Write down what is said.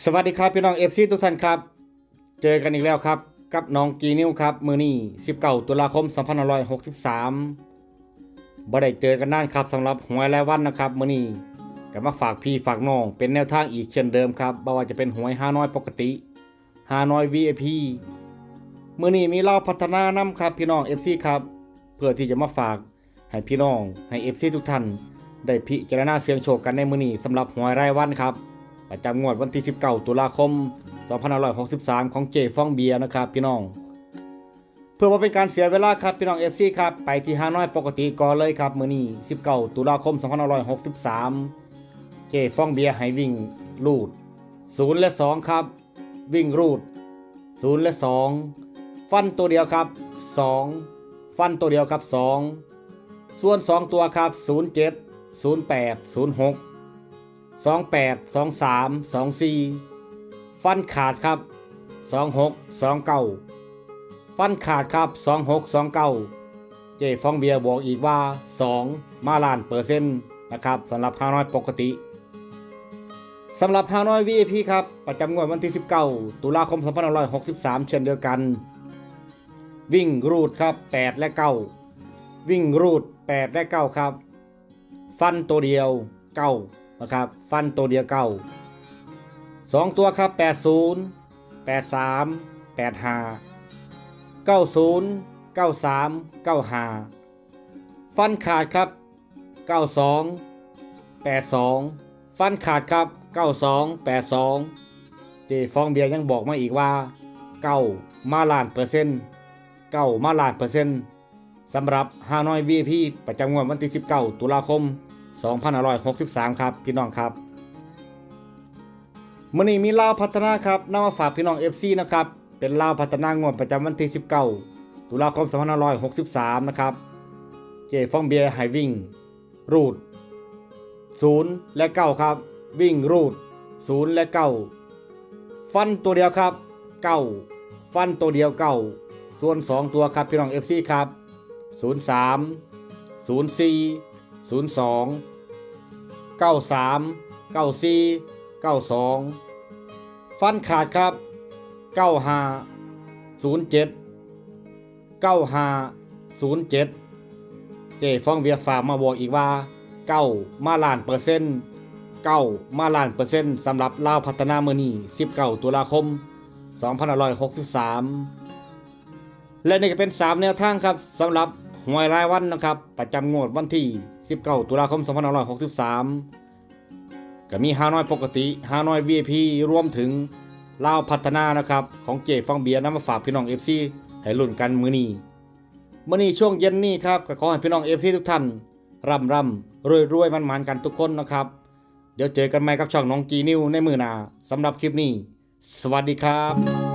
สวัสดีครับพี่น้องเอฟซีทุกท่านครับ เจอกันอีกแล้วครับ กับน้องกีนิวครับมือนี้19 ตุลาคม 2563บ่ได้เจอกันนานครับสำหรับหวยรายวันนะครับมือนี้ก็มาฝากพี่ฝากน้องเป็นแนวทางอีกเช่นเดิมครับบ่ว่าจะเป็นหวย5น้อยปกติ5น้อย VIP มือนี้มีเล่าพัฒนานำครับพี่น้อง FC ครับ เพื่อที่จะมาฝากให้พี่น้องให้ FC ทุกท่านได้พิจารณาเสียงโชคกันในมือนี้สำหรับหวยรายวันครับ ประจำงวดวันที่19ตุลาคม 2563 ของเจฟองเบียร์นะครับพี่น้อง เพื่อว่าเป็นการเสียเวลาครับพี่น้อง FC ครับไปที่ฮานอยปกติก่อนเลยครับมื้อนี้19ตุลาคม 2563 เจฟองเบียร์ให้วิ่งรูด0และ2ครับ วิ่งรูด0และ2 ฟันตัวเดียวครับ 2 ฟันตัวเดียวครับ 2 ส่วน 2 ตัวครับ 07 08 06 สองแปดสองสามสองสี่ฟันขาดครับสองหกสองเก้าฟันขาดครับสองหกสองเก้าเจฟองเบียร์บอกอีกว่าสองมาล้านเปอร์เซ็นต์นะครับสำหรับฮานอยปกติสำหรับฮานอย VIP ครับ ประจำงวดวันที่ 19 ตุลาคม 2563 เช่นเดียวกัน วิ่งรูดครับ 8 และ 9 วิ่งรูด 8 และ 9 ครับ ฟันตัวเดียว 9 นะครับ ฟันตัวเดียวเก้าสองตัวครับ 80 83 85 90 93 95 ฟันขาดครับ 92 82 ฟันขาดครับ 92 82 เจฟองเบียร์ยังบอกมาอีกว่า9มาล้านเปอร์เซ็นต์9มาล้านเปอร์เซ็นต์สำหรับฮานอย VIP ประจำงวดวันที่ 19 ตุลาคม 2563 ครับพี่น้องครับมื่อนี้มีลาวพัฒนาครับนำมาฝากพี่น้อง FC นะครับ เป็นลาวพัฒนางวดประจำวันที่ 19 ตุลาคม 2563 นะครับ เจฟองเบียร์ไฮวิ่ง รูด 0 และ 9 ครับ วิ่งรูด 0 และ 9 ฟันตัวเดียวครับ 9 ฟันตัวเดียว 9 ส่วน 2 ตัวครับพี่น้อง FC ครับ 03 04 02 93 94 92 ฟันขาดครับ 95 07 95 07 เจฟองเบียร์ฝากมาบอกอีกว่า9มาล้านเปอร์เซ็นต์9มาล้านเปอร์เซ็นต์สำหรับลาวพัฒนาเมื่อนี้19ตุลาคม2563 และนี่ก็เป็น 3 แนวทางครับสำหรับ หวยรายวันนะครับ ประจำงวดวันที่ 19 ตุลาคม 2563 ก็มีฮานอยปกติฮานอย VIP รวมถึงเลาพัฒนานะครับ ของเจฟังเบียร์นำมาฝากพี่น้อง FC ให้ลุ้นกันมือนี้มือนี้ช่วงเย็นนี้ครับก็ขอให้พี่น้อง FC ทุกท่านร่ำร่ำรวยรวยมันมันกันทุกคนนะครับ เดี๋ยวเจอกันใหม่กับช่องน้องจีนิวในมือนาสำหรับคลิปนี้ สวัสดีครับ